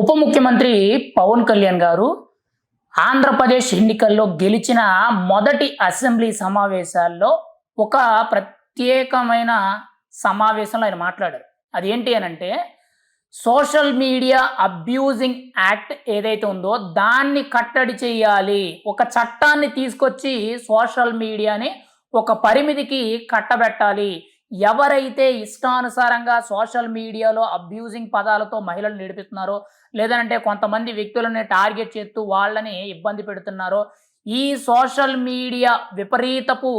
ఉప ముఖ్యమంత్రి పవన్ కళ్యాణ్ గారు ఆంధ్రప్రదేశ్ ఎన్నికల్లో గెలిచిన మొదటి అసెంబ్లీ సమావేశాల్లో ఒక ప్రత్యేకమైన సమావేశంలో ఆయన మాట్లాడారు. అదేంటి అని అంటే సోషల్ మీడియా అబ్యూజింగ్ యాక్ట్ ఏదైతే ఉందో దాన్ని కట్టడి చేయాలి. ఒక చట్టాన్ని తీసుకొచ్చి సోషల్ మీడియాని ఒక పరిమితికి కట్టబెట్టాలి. ఎవరైతే ఇష్టానుసారంగా సోషల్ మీడియాలో అబ్యూజింగ్ పదాలతో మహిళలు నడిపిస్తున్నారో లేదంటే కొంతమంది వ్యక్తులని టార్గెట్ చేస్తూ వాళ్ళని ఇబ్బంది పెడుతున్నారో ఈ సోషల్ మీడియా విపరీతపు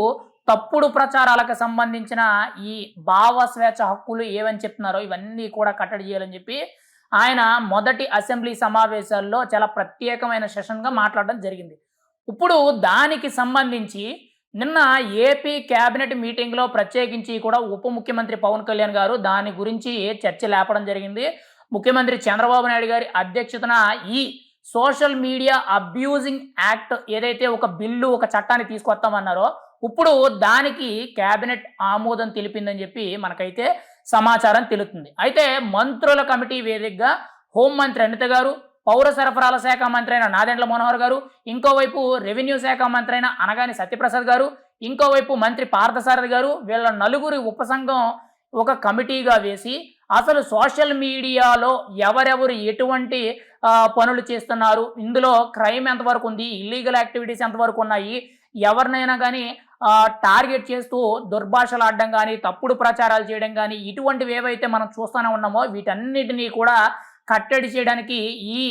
తప్పుడు ప్రచారాలకు సంబంధించిన ఈ భావ స్వేచ్ఛ హక్కులు ఏవని చెప్తున్నారో ఇవన్నీ కూడా కట్టడి చేయాలని చెప్పి ఆయన మొదటి అసెంబ్లీ సమావేశాల్లో చాలా ప్రత్యేకమైన సెషన్గా మాట్లాడడం జరిగింది. ఇప్పుడు దానికి సంబంధించి నిన్న ఏపీ కేబినెట్ మీటింగ్లో ప్రత్యేకించి కూడా ఉప ముఖ్యమంత్రి పవన్ కళ్యాణ్ గారు దాని గురించి చర్చ లేపడం జరిగింది. ముఖ్యమంత్రి చంద్రబాబు నాయుడు గారి అధ్యక్షతన ఈ సోషల్ మీడియా అబ్యూజింగ్ యాక్ట్ ఏదైతే ఒక బిల్లు ఒక చట్టాన్ని తీసుకొస్తామన్నారో ఇప్పుడు దానికి కేబినెట్ ఆమోదం తెలిపిందని చెప్పి మనకైతే సమాచారం తెలుస్తుంది. అయితే మంత్రుల కమిటీ వేదికగా హోంమంత్రి అనిత గారు పౌర సరఫరాల శాఖ మంత్రి అయిన నాదెండ్ల మనోహర్ గారు ఇంకోవైపు రెవెన్యూ శాఖ మంత్రి అయిన అనగాని సత్యప్రసాద్ గారు ఇంకోవైపు మంత్రి పార్థసారథి గారు వీళ్ళ నలుగురి ఉపసంఘం ఒక కమిటీగా వేసి అసలు సోషల్ మీడియాలో ఎవరెవరు ఎటువంటి పనులు చేస్తున్నారు ఇందులో క్రైమ్ ఎంతవరకు ఉంది ఇల్లీగల్ యాక్టివిటీస్ ఎంతవరకు ఉన్నాయి ఎవరినైనా కానీ టార్గెట్ చేస్తూ దుర్భాషలు ఆడడం కానీ తప్పుడు ప్రచారాలు చేయడం కానీ ఇటువంటివి ఏవైతే మనం చూస్తూనే ఉన్నామో వీటన్నిటినీ కూడా కట్టడి చేయడానికి ఈ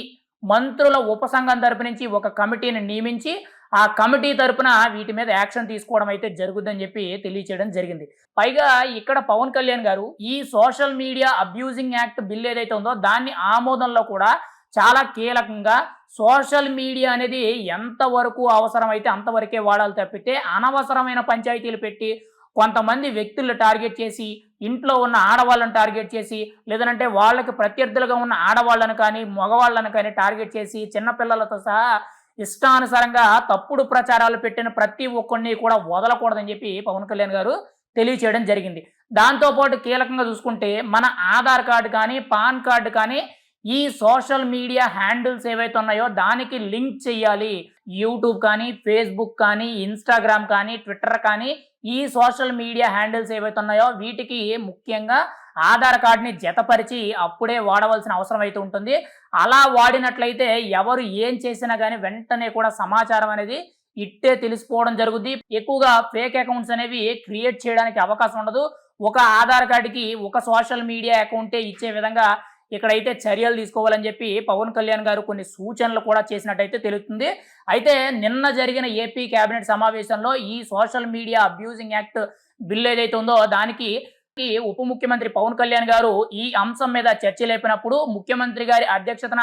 మంత్రుల ఉపసంఘం తరపు నుంచి ఒక కమిటీని నియమించి ఆ కమిటీ తరపున వీటి మీద యాక్షన్ తీసుకోవడం అయితే జరుగుద్దని చెప్పి తెలియచేయడం జరిగింది. పైగా ఇక్కడ పవన్ కళ్యాణ్ గారు ఈ social media abusing act bill ఏదైతే ఉందో దాన్ని ఆమోదంలో కూడా చాలా కీలకంగా సోషల్ మీడియా అనేది ఎంతవరకు అవసరమైతే అంతవరకే వాడాలి తప్పితే అనవసరమైన పంచాయతీలు పెట్టి కొంతమంది వ్యక్తులను టార్గెట్ చేసి ఇంట్లో ఉన్న ఆడవాళ్ళని టార్గెట్ చేసి లేదంటే వాళ్ళకి ప్రత్యర్థులుగా ఉన్న ఆడవాళ్ళను కానీ మగవాళ్ళను కానీ టార్గెట్ చేసి చిన్నపిల్లలతో సహా ఇష్టానుసారంగా తప్పుడు ప్రచారాలు పెట్టిన ప్రతి ఒక్కరిని కూడా వదలకూడదని చెప్పి పవన్ కళ్యాణ్ గారు తెలియచేయడం జరిగింది. దాంతోపాటు కీలకంగా చూసుకుంటే మన ఆధార్ కార్డు కానీ పాన్ కార్డు కానీ ఈ సోషల్ మీడియా హ్యాండిల్స్ ఏవైతే ఉన్నాయో దానికి లింక్ చేయాలి. యూట్యూబ్ కానీ ఫేస్బుక్ కానీ ఇన్స్టాగ్రామ్ కానీ ట్విట్టర్ కానీ ఈ సోషల్ మీడియా హ్యాండిల్స్ ఏవైతే ఉన్నాయో వీటికి ముఖ్యంగా ఆధార్ కార్డుని జతపరిచి అప్పుడే వాడవలసిన అవసరం అయితే ఉంటుంది. అలా వాడినట్లయితే ఎవరు ఏం చేసినా కానీ వెంటనే కూడా సమాచారం అనేది ఇట్టే తెలిసిపోవడం జరుగుద్ది. ఎక్కువగా ఫేక్ అకౌంట్స్ అనేవి క్రియేట్ చేయడానికి అవకాశం ఉండదు. ఒక ఆధార్ కార్డుకి ఒక సోషల్ మీడియా అకౌంటే ఇచ్చే విధంగా ఇక్కడైతే చర్యలు తీసుకోవాలని చెప్పి పవన్ కళ్యాణ్ గారు కొన్ని సూచనలు కూడా చేసినట్టయితే తెలుస్తుంది. అయితే నిన్న జరిగిన ఏపీ కేబినెట్ సమావేశంలో ఈ social media abusing act bill ఏదైతే ఉందో దానికి ఉప ముఖ్యమంత్రి పవన్ కళ్యాణ్ గారు ఈ అంశం మీద చర్చ లేపినప్పుడు ముఖ్యమంత్రి గారి అధ్యక్షతన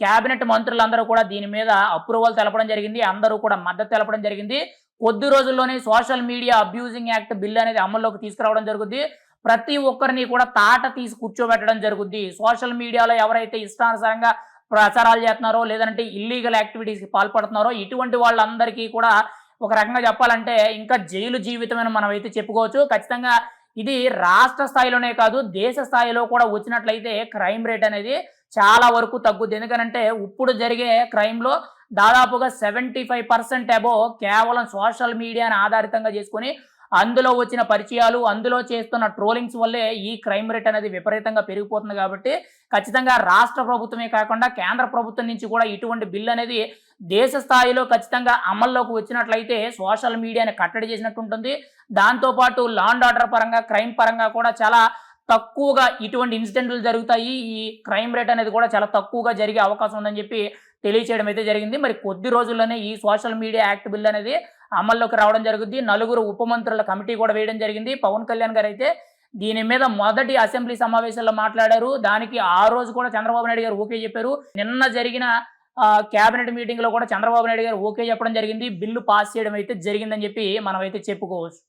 కేబినెట్ మంత్రులందరూ కూడా దీని మీద అప్రూవల్ తెలపడం జరిగింది. అందరూ కూడా మద్దతు తెలపడం జరిగింది. కొద్ది రోజుల్లోనే social media abusing act bill అనేది అమల్లోకి తీసుకురావడం జరుగుతుంది ప్రతి ఒక్కరిని కూడా తాట తీసి కూర్చోబెట్టడం జరుగుద్ది. సోషల్ మీడియాలో ఎవరైతే ఇష్టానుసారంగా ప్రచారాలు చేస్తున్నారో లేదంటే ఇల్లీగల్ యాక్టివిటీస్కి పాల్పడుతున్నారో ఇటువంటి వాళ్ళందరికీ కూడా ఒక రకంగా చెప్పాలంటే ఇంకా జైలు జీవితమని మనం అయితే చెప్పుకోవచ్చు. ఖచ్చితంగా ఇది రాష్ట్ర స్థాయిలోనే కాదు దేశ స్థాయిలో కూడా వచ్చినట్లయితే క్రైమ్ రేట్ అనేది చాలా వరకు తగ్గుద్ది. ఎందుకంటే ఇప్పుడు జరిగే క్రైమ్లో దాదాపుగా సెవెంటీ ఫైవ్ పర్సెంట్ అబో కేవలం సోషల్ మీడియాని ఆధారితంగా చేసుకొని అందులో వచ్చిన పరిచయాలు అందులో చేస్తున్న ట్రోలింగ్స్ వల్లే ఈ క్రైమ్ రేట్ అనేది విపరీతంగా పెరిగిపోతుంది కాబట్టి ఖచ్చితంగా రాష్ట్ర ప్రభుత్వమే కాకుండా కేంద్ర ప్రభుత్వం నుంచి కూడా ఇటువంటి బిల్ అనేది దేశ స్థాయిలో ఖచ్చితంగా అమల్లోకి వచ్చినట్లయితే సోషల్ మీడియాని కట్టడి చేసినట్టు ఉంటుంది. దాంతోపాటు లాండ్ ఆర్డర్ పరంగా క్రైమ్ పరంగా కూడా చాలా తక్కువగా ఇటువంటి ఇన్సిడెంట్లు జరుగుతాయి. ఈ క్రైమ్ రేట్ అనేది కూడా చాలా తక్కువగా జరిగే అవకాశం ఉందని చెప్పి తెలియచేయడం అయితే జరిగింది. మరి కొద్ది రోజుల్లోనే ఈ సోషల్ మీడియా యాక్ట్ బిల్ అనేది అమల్లోకి రావడం జరుగుద్ది. నలుగురు ఉపమంత్రుల కమిటీ కూడా వేయడం జరిగింది. పవన్ కళ్యాణ్ గారు అయితే దీని మీద మొదటి అసెంబ్లీ సమావేశంలో మాట్లాడారు. దానికి ఆ రోజు కూడా చంద్రబాబు నాయుడు గారు ఓకే చెప్పారు. నిన్న జరిగిన కేబినెట్ మీటింగ్లో కూడా చంద్రబాబు నాయుడు గారు ఓకే చెప్పడం జరిగింది. బిల్లు పాస్ చేయడం అయితే జరిగిందని చెప్పి మనం అయితే చెప్పుకోవచ్చు.